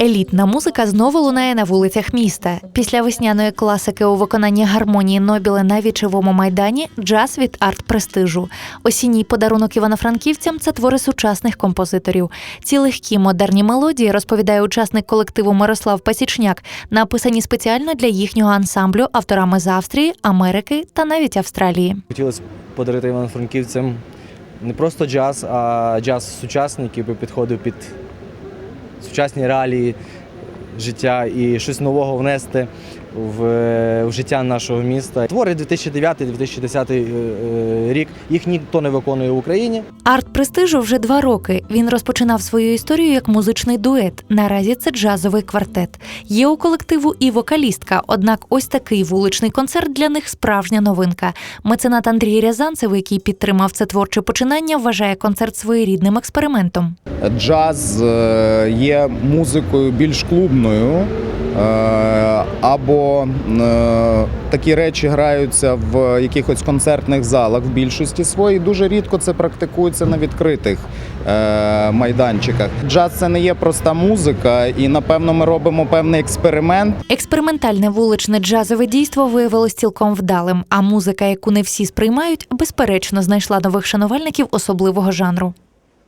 Елітна музика знову лунає на вулицях міста. Після весняної класики у виконанні гармонії Нобіли на вічевому майдані джаз від арт престижу. Осінній подарунок івано-франківцям це твори сучасних композиторів. Ці легкі модерні мелодії розповідає учасник колективу Мирослав Пасічняк, написані спеціально для їхнього ансамблю авторами з Австрії, Америки та навіть Австралії. Хотілося подарити івано-франківцям не просто джаз, а джаз сучасний, який би підходив під сучасні реалії життя і щось нового внести в, в життя нашого міста. Твори 2009-2010 е, рік їх ніхто не виконує в Україні. Арт престижу вже два роки. Він розпочинав свою історію як музичний дует. Наразі це джазовий квартет. Є у колективу і вокалістка. Однак, ось такий вуличний концерт для них справжня новинка. Меценат Андрій Рязанцев, який підтримав це творче починання, вважає концерт своєрідним експериментом. Джаз е, є музикою більш клубною. Або е, такі речі граються в якихось концертних залах в більшості своїй. Дуже рідко це практикується на відкритих е, майданчиках. Джаз це не є проста музика, і напевно ми робимо певний експеримент. Експериментальне вуличне джазове дійство виявилось цілком вдалим. А музика, яку не всі сприймають, безперечно знайшла нових шанувальників особливого жанру.